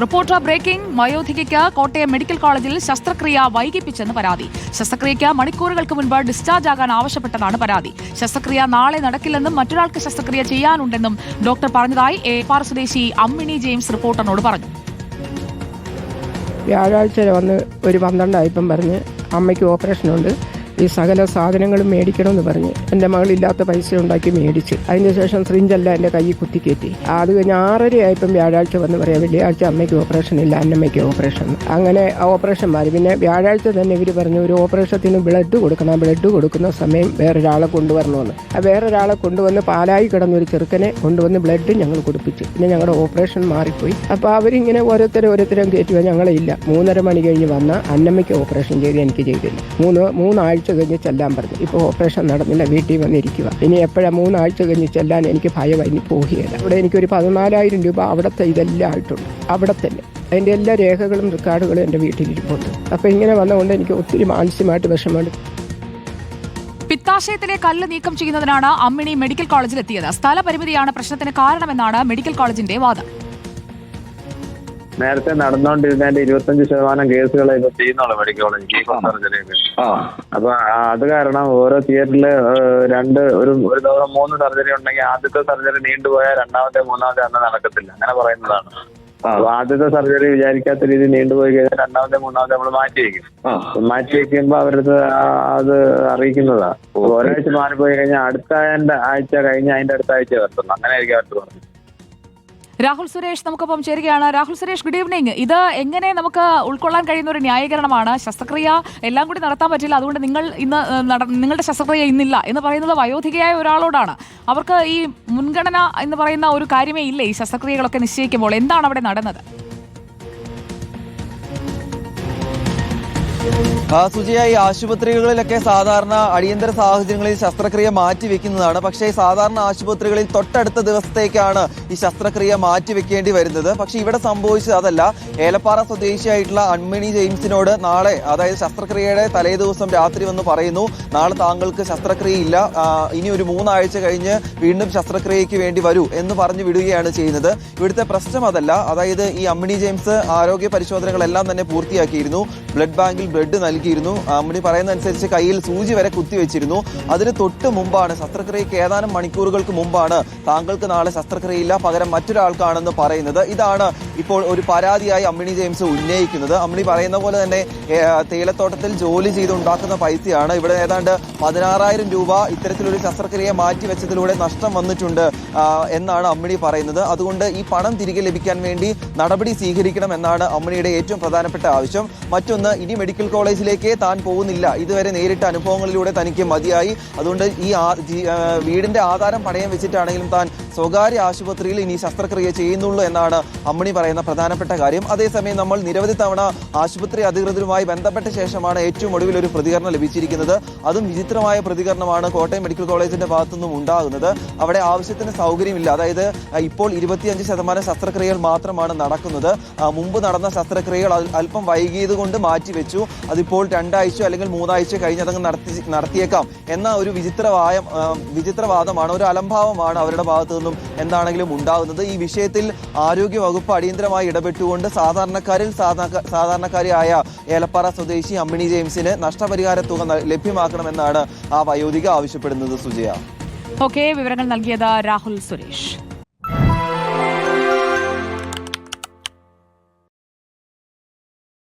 Reporter breaking. വയോധികയ്ക്ക് Kottayam medical കോളേജിൽ ശസ്ത്രക്രിയ വൈകിപ്പിച്ചെന്ന് പരാതി. ശസ്ത്രക്രിയയ്ക്ക് മണിക്കൂറുകൾക്ക് മുൻപ് ഡിസ്ചാർജ് ആകാൻ ആവശ്യപ്പെട്ടതാണ് പരാതി. ശസ്ത്രക്രിയ നാളെ നടക്കില്ലെന്നും മറ്റൊരാൾക്ക് ശസ്ത്രക്രിയ ചെയ്യാനുണ്ടെന്നും ഡോക്ടർ പറഞ്ഞതായി എ പാർ സ്വദേശി അമ്മിണി ജെയിംസ് റിപ്പോർട്ടറിനോട് പറഞ്ഞു. വ്യാഴാഴ്ച വന്ന് ഒരു പന്ത്രണ്ടായിപ്പം പറഞ്ഞ് അമ്മയ്ക്ക് ഓപ്പറേഷനുണ്ട്. ഈ സകല സാധനങ്ങളും മേടിക്കണമെന്ന് പറഞ്ഞ് എന്റെ മകളില്ലാത്ത പൈസ ഉണ്ടാക്കി മേടിച്ച്. അതിനുശേഷം ശ്രീഞ്ചല്ല എന്റെ കൈ കുത്തിക്കയറ്റി അത് കഴിഞ്ഞ് ആറര ആയപ്പം വ്യാഴാഴ്ച വന്ന് പറയാം വെള്ളിയാഴ്ച അമ്മയ്ക്ക് ഓപ്പറേഷൻ ഇല്ല അന്നമ്മയ്ക്ക് ഓപ്പറേഷൻ അങ്ങനെ ഓപ്പറേഷൻ മാറി. പിന്നെ വ്യാഴാഴ്ച തന്നെ ഇവർ പറഞ്ഞു ഒരു ഓപ്പറേഷത്തിന് ബ്ലഡ് കൊടുക്കണം. ബ്ലഡ് കൊടുക്കുന്ന സമയം വേറൊരാളെ കൊണ്ടുവരണമെന്ന്. വേറൊരാളെ കൊണ്ടുവന്ന് പാലായി കിടന്ന ഒരു ചെറുക്കനെ കൊണ്ടുവന്ന് ബ്ലഡ് ഞങ്ങൾ കൊടുപ്പിച്ചു. പിന്നെ ഞങ്ങളുടെ ഓപ്പറേഷൻ മാറിപ്പോയി. അപ്പോൾ അവരിങ്ങനെ ഓരോരുത്തരും ഓരോരുത്തരും കയറ്റുക ഞങ്ങളെ ഇല്ല. മൂന്നര മണി കഴിഞ്ഞ് വന്ന അന്നമ്മയ്ക്ക് ഓപ്പറേഷൻ ചെയ്ത് എനിക്ക് ചെയ്തില്ല മൂന്ന് മൂന്നാഴ്ച കഴിഞ്ഞ് ചെല്ലാൻ പറഞ്ഞു. ഇപ്പോൾ ഓപ്പറേഷൻ നടന്നില്ല വീട്ടിൽ വന്നിരിക്കുക ഇനി എപ്പോഴാണ് മൂന്നാഴ്ച കഴിഞ്ഞ് ചെല്ലാൻ എനിക്ക് ഭയമായി ഇനി പോവുകയില്ല. അവിടെ എനിക്കൊരു പതിനാലായിരം രൂപ അവിടുത്തെ ഇതെല്ലാം ആയിട്ടുണ്ട്. അവിടെ തന്നെ. അതിന്റെ എല്ലാ രേഖകളും റെക്കോർഡുകളും എന്റെ വീട്ടിലിരിപ്പുണ്ട്. അപ്പോൾ ഇങ്ങനെ വന്നതുകൊണ്ട് എനിക്ക് ഒത്തിരി മാനസികമായിട്ട് വിഷമമുണ്ട്. പിത്താശയത്തിലെ കല്ല് നീക്കം ചെയ്യുന്നതിനാണ് അമ്മിണി മെഡിക്കൽ കോളേജിൽ എത്തിയത് സ്ഥലപരിമിതിയാണ് പ്രശ്നത്തിന് കാരണമെന്നാണ് മെഡിക്കൽ കോളേജിന്റെ വാദം. നേരത്തെ നടന്നുകൊണ്ടിരുന്നതിന്റെ ഇരുപത്തഞ്ച് ശതമാനം കേസുകളെ ഇപ്പൊ ചെയ്യുന്നുള്ളു മെഡിക്കൽ കോളേജ് സർജറിയൊക്കെ ആ. അപ്പൊ അത് കാരണം ഓരോ തിയേറ്ററിൽ രണ്ട് ഒരു ഒരു ദിവസം മൂന്ന് സർജറി ഉണ്ടെങ്കിൽ ആദ്യത്തെ സർജറി നീണ്ടുപോയാൽ രണ്ടാമത്തെ മൂന്നാമത്തെ അന്ന് നടക്കത്തില്ല. അങ്ങനെ പറയുന്നതാണ്. അപ്പൊ ആദ്യത്തെ സർജറി വിചാരിക്കാത്ത രീതി നീണ്ടുപോയി കഴിഞ്ഞാൽ രണ്ടാമത്തെ മൂന്നാമത്തെ നമ്മൾ മാറ്റി വെക്കും. അപ്പൊ മാറ്റി വെക്കുമ്പോ അവരത് അത് അറിയിക്കുന്നതാ. ഒരാഴ്ച മാറിപ്പോയി കഴിഞ്ഞാൽ അടുത്ത ആഴ്ച കഴിഞ്ഞ് അതിന്റെ അടുത്ത ആഴ്ച വരത്തുള്ളൂ. അങ്ങനെ ആയിരിക്കും അവർ പറഞ്ഞത്. രാഹുൽ സുരേഷ് നമുക്കൊപ്പം ചേരുകയാണ്. രാഹുൽ സുരേഷ് ഗുഡ് ഈവനിങ് ഇത് എങ്ങനെ നമുക്ക് ഉൾക്കൊള്ളാൻ കഴിയുന്ന ഒരു ന്യായീകരണമാണ്? ശസ്ത്രക്രിയ എല്ലാം കൂടി നടത്താൻ പറ്റില്ല. അതുകൊണ്ട് നിങ്ങൾ ഇന്ന് നിങ്ങളുടെ ശസ്ത്രക്രിയ ഇന്നില്ല എന്ന് പറയുന്നത് വയോധികയായ ഒരാളോടാണ്. അവർക്ക് ഈ മുൻഗണന എന്ന് പറയുന്ന ഒരു കാര്യമേ ഇല്ല ഈ ശസ്ത്രക്രിയകളൊക്കെ നിശ്ചയിക്കുമ്പോൾ? എന്താണ് അവിടെ നടന്നത്? ആ, സുജിയ ഈ ആശുപത്രികളിലൊക്കെ സാധാരണ അടിയന്തര സാഹചര്യങ്ങളിൽ ശസ്ത്രക്രിയ മാറ്റി വെക്കുന്നതാണ് പക്ഷേ സാധാരണ ആശുപത്രികളിൽ തൊട്ടടുത്ത ദിവസത്തേക്കാണ് ഈ ശസ്ത്രക്രിയ മാറ്റി വെക്കേണ്ടി വരുന്നത്. പക്ഷേ ഇവിടെ സംഭവിച്ചത് അതല്ല. ഏലപ്പാറ സ്വദേശിയായിട്ടുള്ള അൺമണി ജെയിംസിനോട് നാളെ അതായത് ശസ്ത്രക്രിയയുടെ തലേ ദിവസം രാത്രി വന്ന് പറയുന്നു നാളെ താങ്കൾക്ക് ശസ്ത്രക്രിയ ഇല്ല ഇനി ഒരു മൂന്നാഴ്ച കഴിഞ്ഞ് വീണ്ടും ശസ്ത്രക്രിയയ്ക്ക് വേണ്ടി വരൂ എന്ന് പറഞ്ഞു വിടുകയാണ് ചെയ്യുന്നത്. ഇവിടുത്തെ പ്രശ്നം അതല്ല. അതായത് ഈ അമ്മിണി ജെയിംസ് ആരോഗ്യ പരിശോധനകളെല്ലാം തന്നെ പൂർത്തിയാക്കിയിരുന്നു. ബ്ലഡ് ബാങ്കിൽ ബ്ലഡ് നൽകിയിരുന്നു. അമ്മിണി പറയുന്ന അനുസരിച്ച് കയ്യിൽ സൂചി വരെ കുത്തിവെച്ചിരുന്നു അതിന് തൊട്ട് മുമ്പാണ് ശസ്ത്രക്രിയയ്ക്ക് ഏതാനും മണിക്കൂറുകൾക്ക് മുമ്പാണ് താങ്കൾക്ക് നാളെ ശസ്ത്രക്രിയയില്ല പകരം മറ്റൊരാൾക്കാണെന്ന് പറയുന്നത്. ഇതാണ് ഇപ്പോൾ ഒരു പരാതിയായി അമ്മിണി ജെയിംസ് ഉന്നയിക്കുന്നത്. അമ്മിണി പറയുന്ന പോലെ തന്നെ തേയിലത്തോട്ടത്തിൽ ജോലി ചെയ്തുണ്ടാക്കുന്ന പൈസയാണ് ഇവിടെ ഏതാണ്ട് പതിനാറായിരം രൂപ ഇത്തരത്തിലൊരു ശസ്ത്രക്രിയ മാറ്റിവെച്ചതിലൂടെ നഷ്ടം വന്നിട്ടുണ്ട് എന്നാണ് അമ്മിണി പറയുന്നത്. അതുകൊണ്ട് ഈ പണം തിരികെ ലഭിക്കാൻ വേണ്ടി നടപടി സ്വീകരിക്കണം എന്നാണ് അമ്മിണിയുടെ ഏറ്റവും പ്രധാനപ്പെട്ട ആവശ്യം. മറ്റൊന്ന് ഇനി മെഡിക്കൽ കോളേജിലേക്ക് താൻ പോകുന്നില്ല. ഇതുവരെ നേരിട്ട അനുഭവങ്ങളിലൂടെ തനിക്ക് മതിയായി. അതുകൊണ്ട് ഈ വീടിന്റെ ആധാരം പണയം വെച്ചിട്ടാണെങ്കിലും താൻ സ്വകാര്യ ആശുപത്രിയിൽ ഇനി ശസ്ത്രക്രിയ ചെയ്യുന്നുള്ളൂ എന്നാണ് അമ്മണി പറയുന്ന പ്രധാനപ്പെട്ട കാര്യം. അതേസമയം നമ്മൾ നിരവധി തവണ ആശുപത്രി അധികൃതരുമായി ബന്ധപ്പെട്ട ശേഷമാണ് ഏറ്റവും ഒടുവിൽ ഒരു പ്രതികരണം ലഭിച്ചിരിക്കുന്നത്. അതും വിചിത്രമായ പ്രതികരണമാണ് കോട്ടയം മെഡിക്കൽ കോളേജിന്റെ ഭാഗത്തുനിന്നും ഉണ്ടാകുന്നത്. അവിടെ ആവശ്യത്തിന് സൗകര്യമില്ല. അതായത് ഇപ്പോൾ ഇരുപത്തിയഞ്ച് ശതമാനം ശസ്ത്രക്രിയകൾ മാത്രമാണ് നടക്കുന്നത്. മുമ്പ് നടന്ന ശസ്ത്രക്രിയകൾ അല്പം വൈകിയത് കൊണ്ട് മാറ്റിവെച്ചു. അതിപ്പോൾ രണ്ടാഴ്ച അല്ലെങ്കിൽ മൂന്നാഴ്ച കഴിഞ്ഞ് അതങ്ങ് നടത്തി നടത്തിയേക്കാം. എന്ന ഒരു വിചിത്രവായ വിചിത്രവാദമാണ് ഒരു അലംഭാവമാണ് അവരുടെ ഭാഗത്തു നിന്നും എന്താണെങ്കിലും ഉണ്ടാകുന്നത്. ഈ വിഷയത്തിൽ ആരോഗ്യ വകുപ്പ് അടിയന്തരമായി ഇടപെട്ടുകൊണ്ട് സാധാരണക്കാരിൽ സാധാരണക്കാരിയായ ഏലപ്പാറ സ്വദേശി അമ്മിണി ജെയിംസിന് നഷ്ടപരിഹാര തുക ലഭ്യമാക്കണമെന്നാണ് ആ വയോധിക ആവശ്യപ്പെടുന്നത് സുജയ. ഓക്കെ വിവരങ്ങൾ നൽകിയത് രാഹുൽ സുരേഷ്.